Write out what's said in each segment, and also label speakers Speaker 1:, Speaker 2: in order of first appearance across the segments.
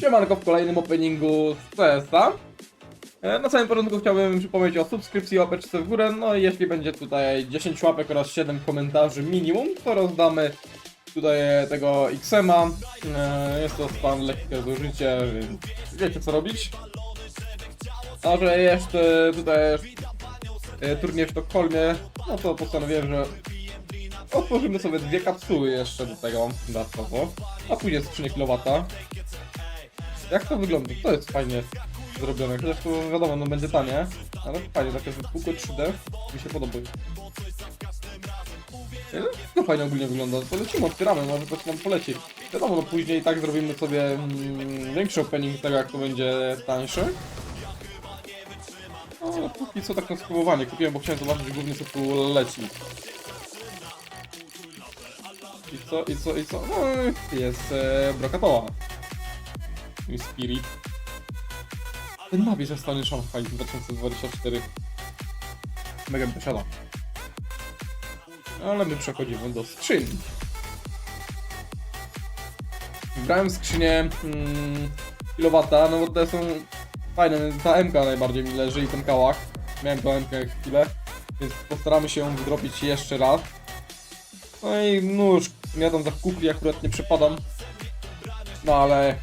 Speaker 1: Siemanko w kolejnym openingu z CS-a. E, Na samym początku chciałbym przypomnieć o subskrypcji, łapeczce w górę, no i jeśli będzie tutaj 10 łapek oraz 7 komentarzy minimum, to rozdamy tutaj tego XM-a. E, Jest to stan lekkie zużycie, więc wiecie co robić. A że jeszcze tutaj e, turniej w Sztokholmie, no to postanowiłem, że otworzymy sobie dwie kapsuły jeszcze do tego dodatkowo, a później skrzynię kilowata. Jak to wygląda? To jest fajnie zrobione, chociaż to wiadomo, no będzie tanie, ale fajnie, takie wypukłe 3D mi się podoba. No fajnie ogólnie wygląda, to lecimy, otwieramy, może coś nam poleci. Wiadomo, no później tak zrobimy sobie mm, większy opening tego, jak to będzie tańsze. No, póki co tak na spróbowanie kupiłem, bo chciałem zobaczyć głównie co tu leci. I co, i co, i co? No, jest e, Brokatoa. Spirit. Ten napis jest stanie Shanghai 2024. Mega mi. Ale my przechodzimy do skrzyni. Wybrałem skrzynię mm, kilowata, no bo te są fajne. Ta MK najbardziej mi leży i ten kałach. Miałem tą MK chwilę, więc postaramy się ją wydropić jeszcze raz. No i nóż, ja tam za kupli akurat nie przepadam. No ale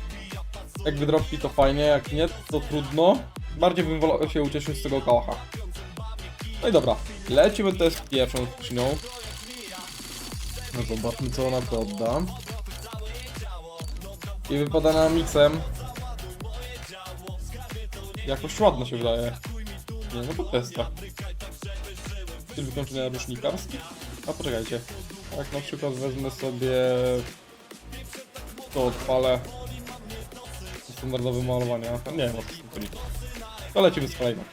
Speaker 1: jak wydropi to fajnie, jak nie to trudno. Bardziej bym wolał się ucieszyć z tego kałacha. No i dobra, lecimy też z pierwszą skrzynią. No zobaczmy co ona to odda. I wypada nam mixem. Jakoś ładno się wydaje. Nie, no to testa. Styl wykończenia rusznikarski. A poczekajcie. Jak na przykład wezmę sobie to odpalę standardowe malowanie, a nie wiem o co z tym chodzi. To lecimy z kolejną.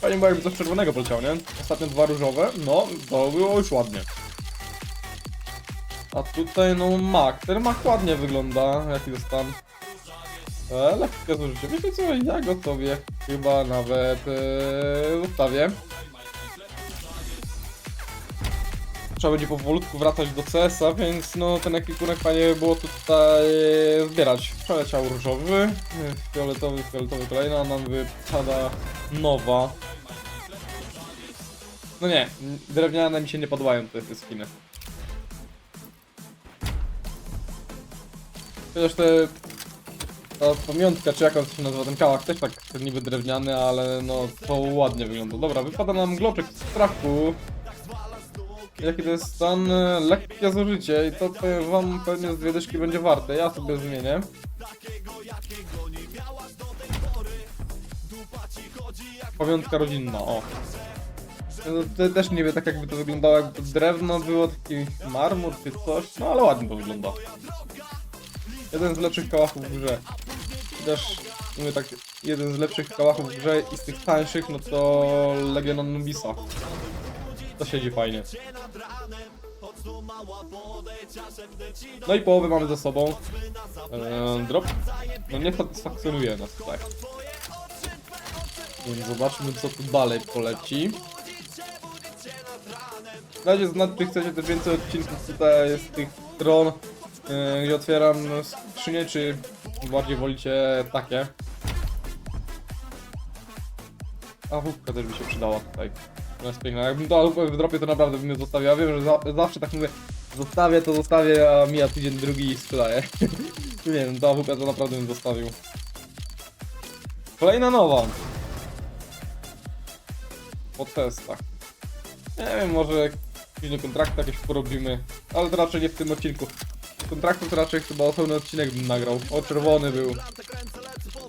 Speaker 1: Fajnie było jakby coś czerwonego poleciało, nie? Ostatnio dwa różowe, no to było już ładnie. A tutaj no mak, ten mak ładnie wygląda, jaki to stan. E, lekkie zużycie, wiecie co, ja go sobie chyba nawet e, zostawię. Trzeba będzie powolutku wracać do CS-a, więc no ten ekwipunek fajnie było tutaj zbierać. Przeleciał różowy, fioletowy, fioletowy kolejna, nam wypada nowa. No nie, drewniane mi się nie podobają te, te skiny. Chociaż te... Ta pamiątka, czy jak on się nazywa, ten kałach też tak niby drewniany, ale no to ładnie wygląda. Dobra, wypada nam gloczek z strachu. Jaki to jest stan? e, Lekkie zużycie i to wam pewnie z dwie dyszki będzie warte. Ja sobie zmienię. Pamiątka rodzinna, o. To też nie wiem tak jakby to wyglądało, jakby to drewno było, taki marmur czy coś, no ale ładnie to wygląda. Jeden z lepszych kałachów w grze. Też, mówię tak, jeden z lepszych kałachów w grze i z tych tańszych, no to Legion Anubisa. To siedzi fajnie. No i połowę mamy za sobą. Eee, drop. No nie satysfakcjonuje nas tutaj. Więc zobaczmy co tu dalej poleci. Dajcie znać, czy chcecie też więcej odcinków tutaj z tych stron, yy, gdzie otwieram skrzynię, czy bardziej wolicie takie. A wódka też by się przydała tutaj. To jest piękna. Jakbym to w dropie, to naprawdę bym je zostawił. Ja wiem, że za, zawsze tak mówię, zostawię to zostawię, a mija tydzień drugi i sprzedaję. nie wiem, to AWP to naprawdę bym zostawił. Kolejna nowa. Po testach. Nie wiem, może później kontrakty jakieś porobimy, ale to raczej nie w tym odcinku. Kontraktu to raczej chyba osobny odcinek bym nagrał. O, czerwony był.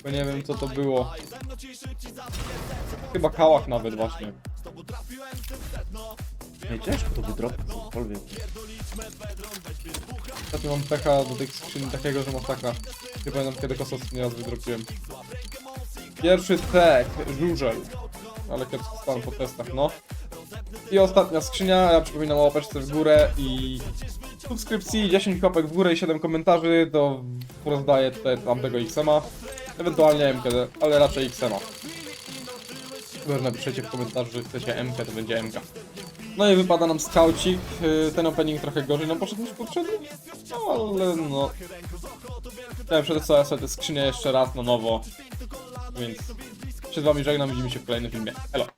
Speaker 1: Bo nie wiem co to było. Chyba kałach nawet właśnie. Nie ciężko to wydrobić cokolwiek. Ostatnio mam pecha do tych skrzyni takiego, że masakra. Nie pamiętam kiedy ostatni raz wydropiłem. Pierwszy tek, żużel. Ale kiepski stan po testach, no. I ostatnia skrzynia, ja przypominam o łapeczce w górę i subskrypcji, 10 łapek w górę i 7 komentarzy, to rozdaję tutaj tamtego XM-a. Ewentualnie MK, ale raczej XM-a. Chyba, że napiszecie w komentarzu, że chcecie MK, to będzie MK. No i wypada nam skaucik, yy, ten opening trochę gorzej nam poszedł niż poprzedni, no ale no... Chciałem przetestować sobie tę skrzynię jeszcze raz na nowo. Więc się z wami żegnam, widzimy się w kolejnym filmie. Elo.